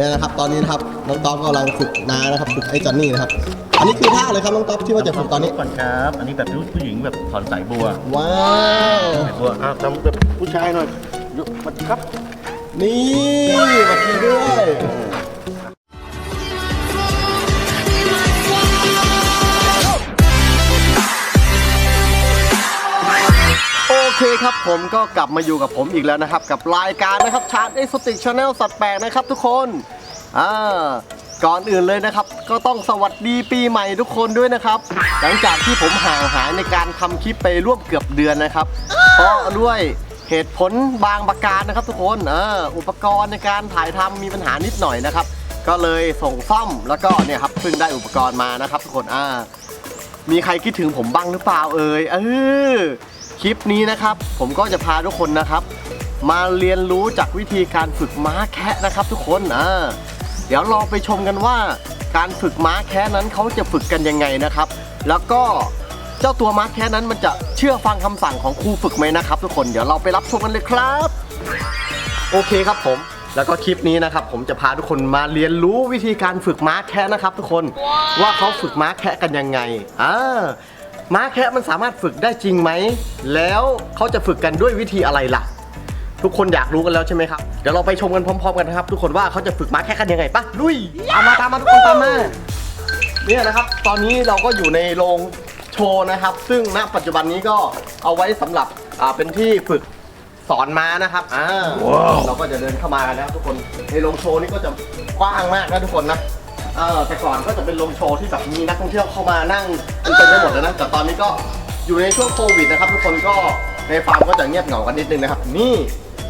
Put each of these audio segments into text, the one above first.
เนี่ยนะครับตอนนี้นะครับน้องต๊อบกำลังฝึกนานะครับฝึกไอ้จอนนี่นะครับอันนี้คือท่าเลยครับน้องต๊อบที่ว่าจะฝึกตอนนี้ก่อนครับ อันนี้แบบผู้หญิงแบบถอนสายบัวว้าวสายบัวอะทำแบบผู้ชายหน่อยยกมาครับนี่มาทีด้วย เคครับผมก็กลับมาอยู่กับผมอีกแล้วนะครับ กับรายการนะครับชาร์ตเอ็กซ์ติกชาแนลสัตว์แปลกนะครับทุกคนอ่าก่อนอื่นเลยนะครับ ก็ต้องสวัสดีปีใหม่ทุกคนด้วยนะครับ หลังจากที่ผมห่างหายในการทำคลิปไปร่วมเกือบเดือนนะครับ เพราะด้วยเหตุผลบางประการนะครับ ทุกคนเอออุปกรณ์ในการถ่ายทำมีปัญหานิดหน่อยนะครับ ก็เลยส่งซ่อมแล้วก็เนี่ยครับเพิ่งได้อุปกรณ์มานะครับ ทุกคนอ่ามีใครคิดถึงผมบ้างหรือเปล่าเอ่ยเออ คลิปนี้นะครับ ผมก็จะพาทุกคนนะครับ มาเรียนรู้จากวิธีการฝึกม้าแคะนะครับ ทุกคนอ่าเดี๋ยวเราไปชมกันว่า การฝึกม้าแคะนั้นเขาจะฝึกกันยังไงนะครับ แล้วก็เจ้าตัวม้าแคะนั้นมันจะเชื่อฟังคำสั่งของครูฝึกไหมนะครับ ทุกคนเดี๋ยวเราไปรับชมกันเลยครับ โอเคครับผมแล้วก็คลิปนี้นะครับ ผมจะพาทุกคนมาเรียนรู้วิธีการฝึกม้าแคะนะครับ ทุกคนว่าเขาฝึกม้าแคะกันยังไงอ่า ม้าแคะมันสามารถฝึกได้จริงไหม แล้วเขาจะฝึกกันด้วยวิธีอะไรล่ะ ทุกคนอยากรู้กันแล้วใช่ไหมครับ เดี๋ยวเราไปชมกันพร้อม ๆ กันนะครับ ทุกคนว่าเขาจะฝึกม้าแคะกันยังไงปะลุยตามมาตามมาทุกคนตามมาเนี่ยนะครับ ตอนนี้เราก็อยู่ในโรงโชว์นะครับ ซึ่งณปัจจุบันนี้ก็เอาไว้สำหรับอ่าเป็นที่ฝึกสอนม้านะครับอ่าเราก็จะเดินเข้ามากันนะครับทุกคนในโรงโชว์นี่ก็จะกว้างมากนะทุกคนนะ เออแต่ก่อนก็จะเป็นโรงโชว์ที่แบบมีนักท่องเที่ยวเข้ามานั่งกันเต็มไปหมดเลยนะแต่ตอนนี้ก็อยู่ในช่วงโควิดนะครับทุกคนก็ในฟาร์มก็จะเงียบเหงากันนิดนึงนะครับ นี่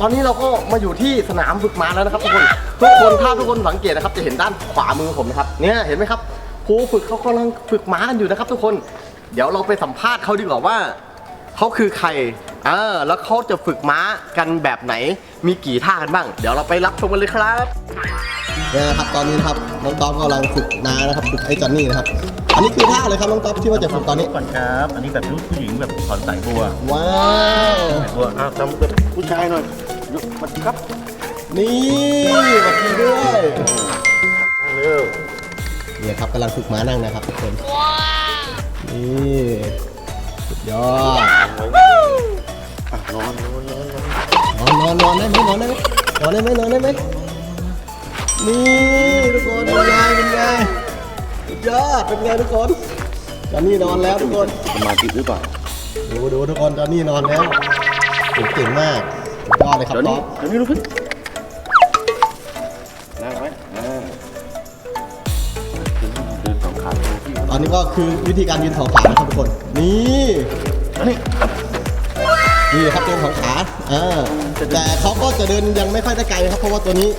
ตอนนี้เราก็มาอยู่ที่สนามฝึกม้าแล้วนะครับทุกคนทุกคนถ้าทุกคนสังเกตนะครับจะเห็นด้านขวามือผมนะครับเนี่ยเห็นไหมครับครูฝึกเขากำลังฝึกม้ากันอยู่นะครับ ทุกคนเดี๋ยวเราไปสัมภาษณ์เขาดีกว่าว่าเขาคือใครอ่าแล้วเขาจะฝึกม้ากันแบบไหน มีกี่ท่ากันบ้าง เดี๋ยวเราไปรับชมกันเลยครับ เนี่ยนะครับตอนนี้นะครับน้องต๊อบกำลังฝึกนานะครับฝึกไอ้จอนนี่นะครับ อันนี้คือท่าเลยครับน้องต๊อบที่ว่าจะฝึกตอนนี้ ก่อนครับ อันนี้แบบผู้หญิงแบบถอนสายบัวว้าวสายบัวอะทำแบบผู้ชายหน่อยยกมาครับนี่มาทีด้วยเร็วเนี่ยครับกำลังฝึกม้านั่งนะครับทุกคนนี่สุดยอดอะนอนนอนนอนนอนนอนนอนนอนได้ไหมนอนได้ไหมนอนได้ไหมนอนได้ไหม นี่ทุกคนเป็นไงเป็นไงสุดยอดเป็นไงทุกคนจอนนี่นอนแล้วทุกคนสมาธิหรือเปล่าดูดูทุกคนจอนนี่นอนแล้วโอ้เก่งมากสุดยอดเลยครับเดี๋ยวต๊นี้อบเดี๋ยวนี้ลุกขึ้นนั่งไว้อ่าเดินสองขาโชว์พี่ตอนนี้ก็คือวิธีการยืนสองขานะครับทุกคนนี่อันนี้นี่ครับเดินสองขาอ่าแต่เขาก็จะเดินยังไม่ค่อยได้ไกลครับเพราะว่าตัวนี้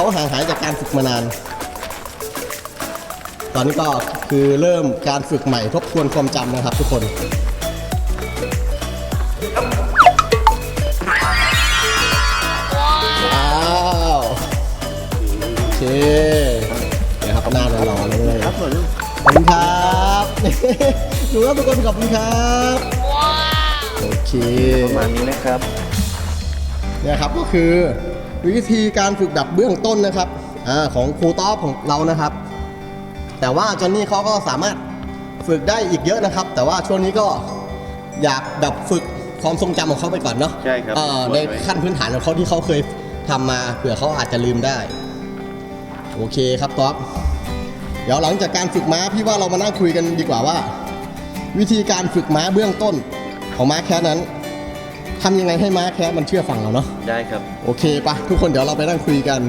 เขาห่างหายจากการฝึกมานาน ตอนนี้ก็คือเริ่มการฝึกใหม่ทบทวนความจำนะครับทุกคนว้าวโอเคเนี่ยครับหน้าหล่อๆเลยครับหน่อยเร็วขอบคุณครับดูแล้วทุกคนขอบคุณครับโอเคประมาณนี้นะครับเนี่ยครับก็คือ วิธีการฝึกแบบเบื้องต้นนะครับอาของครูต๊อบของเรานะครับ แต่ว่าจอนนี่เขาก็สามารถฝึกได้อีกเยอะนะครับ แต่ว่าช่วงนี้ก็อยากแบบฝึกความทรงจำของเขาไปก่อนเนาะใช่ครับเอ่อในขั้นพื้นฐานของเขาที่เขาเคยทำมาเผื่อเขาอาจจะลืมได้ โอเคครับต๊อบเดี๋ยวหลังจากการฝึกม้าพี่ว่าเรามานั่งคุยกันดีกว่าว่า วิธีการฝึกม้าเบื้องต้นของม้าแค่นั้น ทำยังไงให้ม้าแค่มันเชื่อฟังเราเนาะได้ครับ โอเคปะทุกคนเดี๋ยวเราไปนั่งคุยกัน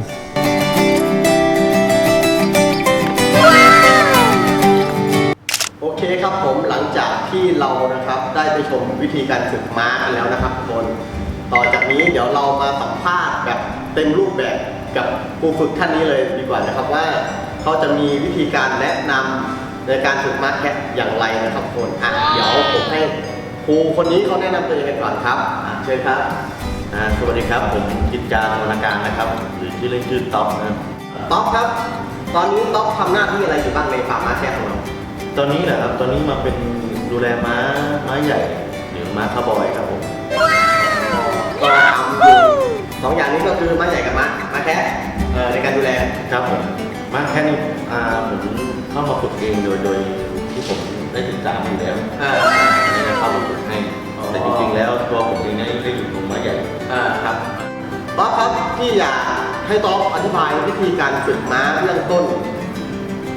โอเคครับผมหลังจากที่เรานะครับได้ไปชมวิธีการฝึกม้ากันแล้วนะครับทุกคนต่อจากนี้เดี๋ยวเรามาสัมภาษณ์แบบเต็มรูปแบบกับครูฝึกท่านนี้เลยดีกว่านะครับว่าเขาจะมีวิธีการแนะนำในการฝึกม้าแคะอย่างไรนะครับทุกคนอะเดี๋ยวผมให้ค รูคนนี้เขาแนะนำตัวเองกันก่อนครับอะเชิญครับอ่าสวัสดีครับ ผมกิจจาธรรมการนะครับ หรือชื่อเล่นชื่อต๊อกนะครับต๊อกครับ ตอนนี้ต๊อกทำหน้าที่อะไรอยู่บ้างในฟาร์มม้าแคะของเราตอนนี้เหรอครับตอนนี้มาเป็นดูแลม้าม้าใหญ่ หรือม้าคาร์บอยครับผมก็ทำอยู่สองอย่างนี้ก็คือม้าใหญ่กับม้าม้าแคะคะเอ่อในการดูแล ครับผมมาแค่นี้อ่าผมเข้ามาฝึกเองโดยโดยที่ผมได้ติดตามอยู่แล้วอ่า พี่อยากให้ต๊อบอธิบายวิธีการฝึกม้าเบื้องต้น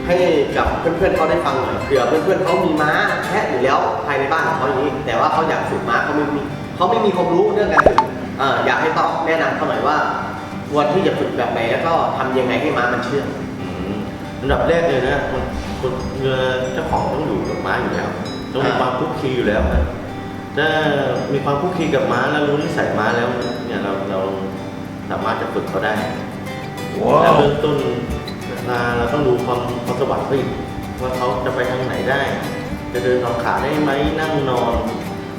ให้กับเพื่อนๆเขาได้ฟังหน่อยเผื่อเพื่อนๆเขามีม้าแค่อยู่แล้วภายในบ้านของเขาอย่างนี้ แต่ว่าเขาอยากฝึกม้าเขาไม่มีเขาไม่มีความรู้เรื่องการฝึกอยากให้ต๊อบแนะนำเขาหน่อยว่าควรที่จะฝึกแบบไหนแล้วก็ทำยังไงให้ม้ามันเชื่องอืมอันดับแรกเลยนะคนคนเอ่อเจ้าของต้องอยู่กับม้าอยู่แล้วต้องมีความคลุกคีอยู่แล้วนะถ้ามีความคลุกคีกับม้าแล้วรู้นิสัยม้าแล้วเนี่ยเราเรา สามารถจะฝึกเขาได้แล้วเริ่มต้นมาเราต้องดูความความสวรรค์เขาอีกว่าเขาจะไปทางไหนได้ จะเดินสองขาได้ไหมนั่งนอน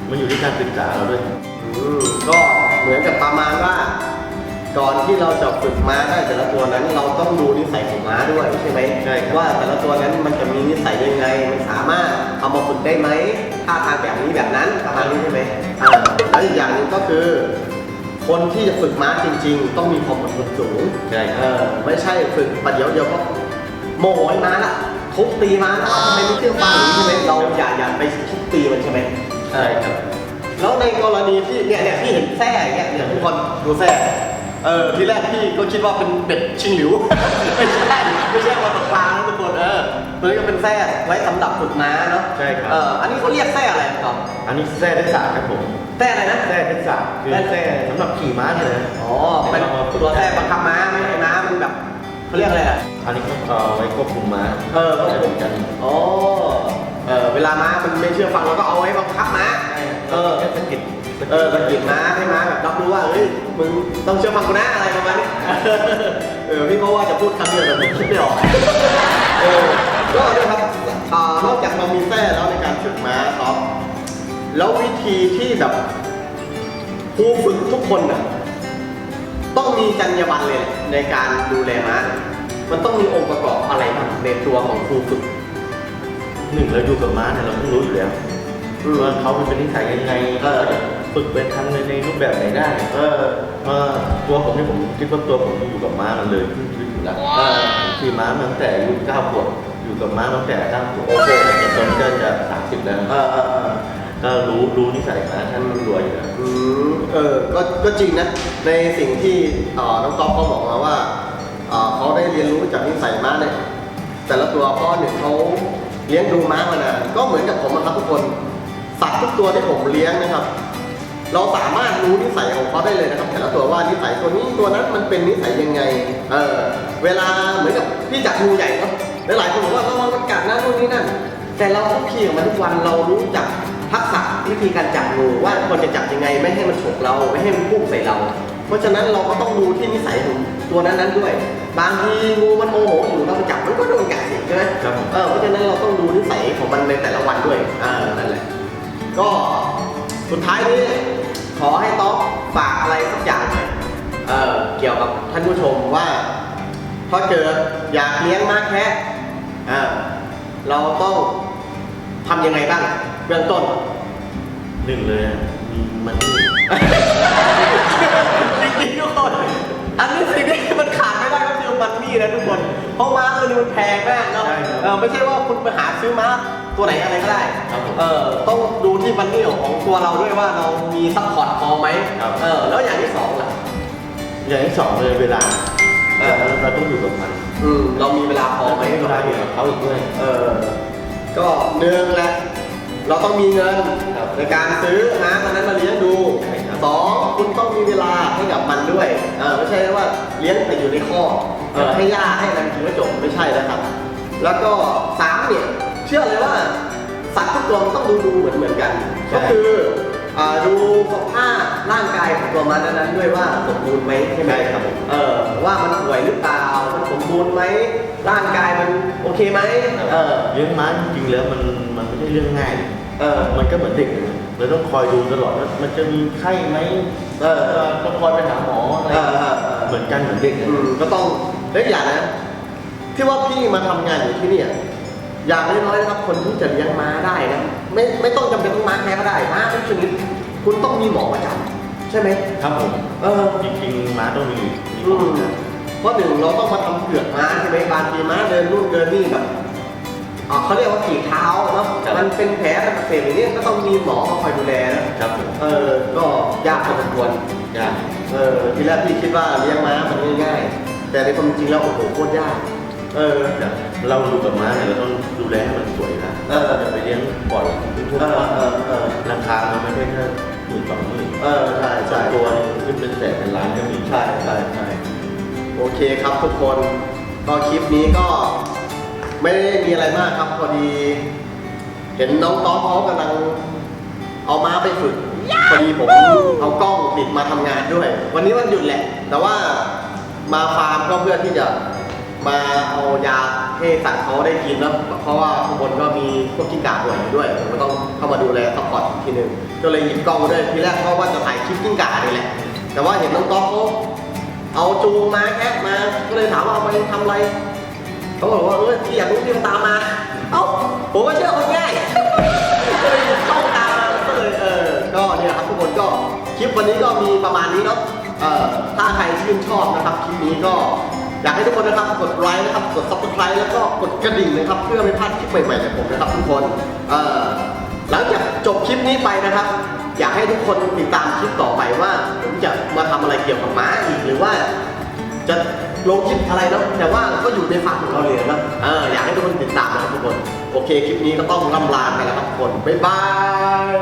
มันอยู่ที่การศึกษาเราด้วยอืมก็เหมือนกับประมาณว่าก่อนที่เราจะฝึกม้าได้แต่ละตัวนั้น เราต้องดูนิสัยของม้าด้วยใช่ไหมใช่ครับว่าแต่ละตัวนั้นมันจะมีนิสัยยังไง มันสามารถเอามาฝึกได้ไหมท่าทางแบบนี้แบบนั้นประมาณนี้ใช่ไหมอ่าแล้วอีกอย่างหนึ่งก็คือ คนที่จะฝึกม้าจริง ๆ ต้องมีความอดทนสูงใช่คเอรับอไม่ใช่ฝึกประเดี๋ยวเดียวก็โมโหให้ม้าละทุบตีม้าละทำไมไม่เชื่อฟังอย่างนี้ใช่ไหมเราอย่าอย่าไปทุบตีมันใช่ไหมใช่ครับ แล้วในกรณีที่เนี่ยเนี่ยพี่เห็นแส้อย่างเงี้ยเนี่ยทุกคนดูแส้ เออทีแรกพี่ก็คิดว่าเป็นเป็ดชิงหลิว ไม่ใช่ไม่ใช่ว่าตกปลานะทุกคนเออตัวนี้ก็เป็นแส้ไว้สำหรับฝึกม้าเนาะใช่ครับ เอออันนี้เขาเรียกแส้อะไรครับอันนี้แท้ทักษะครับผมแส้อะไรนะแท้ทักษะคือแท้สำหรับขี่ม้าเนี่ยนะอ๋อเป็นตัวแส้บังคับม้าไม่ให้ม้ามันแบบเขาเรียกอะไรอะอันนี้ก็เอาไว้ควบคุมม้าเออควบคุมกันอ๋อเออเวลาม้ามันไม่เชื่อฟังเราก็เอาไว้บังคับม้าเออแค่สะกิด เออสะกิดม้าให้ม้าแบบรับรู้ว่าเฮ้ยมึงต้องเชื่อฟังกูนะอะไรประมาณนี้เออพี่ก็ว่าจะพูดคำเดียวแต่ผมคิดไม่ออกเออก็ด้วยครับอ่านอกจากเรามีแท้แล้วในการฝึกม้าครับแล้ววิธีที่แบบครูฝึกทุกคนน่ะต้องมีจรรยาบรรณเลยในการดูแลม้ามันต้องมีองค์ประกอบอะไรบ้างในตัวของครูฝึกหนึ่งเราอยู่กับม้าเนี่ยเราต้องรู้อยู่แล้วอืมว่าเขาเป็นนิสัยยังไงเออเขาจะ ฝึกเป็นทางในในรูปแบบไหนได้เออว่าตัวผมเนี่ยผมคิดว่าตัวผมอยู่กับม้ามันเลยครึ่งชีวิตอยู่แล้วเออขี่ม้ามาตั้งแต่อายุเก้าขวบอยู่กับม้ามาตั้งแต่เก้าขวบโอ้โหแต่ตอนนี้ก็จะสามสิบแล้วเออเออเออ ก็รู้รู้นิสัยม้าท่านรู้อยู่แล้ว อืมเออก็ก็จริงนะ ในสิ่งที่เอ่อน้องก๊อฟเขาบอกมาว่าเอ่อเขาได้เรียนรู้จากนิสัยม้าเนี่ย แต่ละตัวเพ่อหนึ่งเขาเลี้ยงดูม้ามานานก็เหมือนกับผมนะครับทุกคน สัตว์ทุกตัวที่ผมเลี้ยงนะครับ เราสามารถรู้นิสัยของเขาได้เลยนะครับแต่ละตัวว่านิสัยตัวนี้ตัวนั้นมันเป็นนิสัยยังไง เออเวลาเหมือนกับพี่จับงูใหญ่เนาะหลายๆคนบอกว่าระวังมันกัดนะนู่นนี่นั่น แต่เราต้องขี่กับมันทุกวันเรารู้จักทักษะวิธีการจับงูว่าควรจะจับยังไง ไม่ให้มันฉกเราไม่ให้มันพุ่งใส่เรา เพราะฉะนั้นเราก็ต้องดูที่นิสัยของตัวนั้นๆด้วย บางทีงูมันโมโหอยู่เราไปจับมันก็โดนกัดสิใช่ไหมครับผมเออเพราะฉะนั้นเราต้องดูนิสัยของมันในแต่ละวันด้วยอ่านั่นแหละก็ สุดท้ายนี้ขอให้ต๊อกฝากอะไรสักอย่างหน่อยเอ่อเกี่ยวกับท่านผู้ชมว่าพอเกิดอยากเลี้ยงม้าแคะอ่าเราต้องทำยังไงบ้างเบื้องต้น หนึ่งเลยอะมีมันนี่ จริงๆทุกคน อันนี้สิ่งที่มันขาดไม่ได้ก็คือมันนี่นะทุกคน เพราะม้าตัวนี้มันแพงมากเนาะใช่ครับเออไม่ใช่ว่าคุณไปหาซื้อม้าตัวไหนอะไรก็ได้ ครับผมเออต้องดูที่มันนี่ของตัวเราด้วยว่าเรามีซัพพอร์ตพอไหมครับ เออแล้วอย่างที่สองล่ะ อย่างที่สองเลยเวลาเออ เราเราต้องอยู่กับมันอืมเรามีเวลาพอไหม เวลาอยู่กับเขาอีกด้วย เออก็หนึ่งแหละเราต้องมีเงินครับในการซื้อม้าตัวนั้นมาเลี้ยงดูใช่ครับสองคุณต้องมีเวลาให้กับมัน ด้วยเออไม่ใช่ว่าเลี้ยงแต่อยู่ในข้อกเออให้ย่าให้อะไรกินก็จบไม่ใช่นะครับ แล้วก็สามเนี่ยเชื่อเลยว่าสัตว์ทุกตัวมันต้องดูดูเหมือนเหมือนกันใช่ก็คืออ่าดูสภาพร่างกายของตัวมันนั้นๆด้วยว่าสมบูรณ์ไหมใช่ไหมใช่ครับผมเออว่ามันป่วยหรือเปล่ามันสมบูรณ์ไหมร่างกายมันโอเคไหมเออเลี้ยงม้าจริงๆแล้วมันมันไม่ใช่เรื่องง่ายเออมันก็เหมือนเด็กนะ เราต้องคอยดูตลอดว่ามันจะมีไข้ไหมเออเออต้องคอยไปหาหมออะไรเออเออเออเหมือนกันเหมือนเด็กนะ อืมก็ต้องเล็กอย่างนะที่ว่าพี่มาทำงานอยู่ที่เนี่ยอย่างน้อยๆนะครับ คนที่จะเลี้ยงม้าได้นะไม่ไม่ต้องจำเป็นต้องม้าแค่ก็ได้ม้าทุกชนิดคุณต้องมีหมอประจำใช่ไหมครับผม เออจริงๆม้าต้องมีมีอืมเพราะหนึ่งเราต้องมาทำเกือกม้าใช่ไหมบางทีม้าเดินนู่นเดินนี่แบบ อ่าเขาเรียกว่าขี่เท้าเนาะมันเป็นแผลเป็นอักเสบอย่างนี้ก็ต้องมีหมอมาคอยดูแลนะครับผมเออก็ยากพอสมควรยากเออทีแรกพี่คิดว่าเลี้ยงม้ามันง่ายๆแต่ในความจริงแล้วโอ้โหโคตรยากเออแต่เราดูกับม้าเนี่ยเราต้องดูแลให้มันสวยนะเออ จะไปเลี้ยงปล่อยทุกเอๆอวันเออเออราคามันไม่ได้แค่หมื่นสองหมื่นเออใช่ใช่ ตัวนึงขึ้นเป็นแสนเป็นล้านก็มี ใช่ใช่ใช่โอเคครับทุกคนก็คลิปนี้ก็ ไม่ได้มีอะไรมากครับพอดี เห็นน้องต๊อกเขากำลังเอาม้าไปฝึก พอดีผมเอากล้องติดมาทำงานด้วย วันนี้วันหยุดแหละ แต่ว่ามาฟาร์มก็เพื่อที่จะมาเอายาให้สัตว์เขาได้กินแล้วเพราะว่าข้างบนก็มีพวกกิ้งก่าป่วยอยู่ด้วยผมก็ต้องเข้ามาดูแลซัพพอร์ตอีกทีหนึ่งก็เลยหยิบกล้องมาด้วยทีแรกเพราะว่าจะถ่ายคลิปกิ้งก่านี่แหละ แต่ว่าเห็นน้องต๊อกเขาเอาจูงมาแคะมาก็เลยถามว่าเอาไปทำอะไร เขาบอกว่าเออที่อยากรู้ที่มันตามมา เอ้าผมก็เชื่อคนง่ายก็เลยเข้าตามมาก็เลยเออก็เนี่ยนะครับทุกคนก็คลิปวันนี้ก็มีประมาณนี้เนาะเอ่อถ้าใครชื่นชอบนะครับคลิปนี้ก็อยากให้ทุกคนนะครับกดไลค์นะครับกด subscribe แล้วก็กดกระดิ่งนะครับ เพื่อไม่พลาดคลิปใหม่ๆจากผมนะครับทุกคนเอ่อหลังจากจบคลิปนี้ไปนะครับ อยากให้ทุกคนติดตามคลิปต่อไปว่าผมจะมาทำอะไรเกี่ยวกับม้าอีกหรือว่าจะ ลงคลิปอะไรเนาะแต่ว่าก็อยู่ในฝั่งของเราเลยนะเอออยากให้ทุกคนติดตามนะครับทุกคน โอเค คลิปนี้ก็ต้องล่ำลาไปแล้วครับทุกคน บ๊ายบาย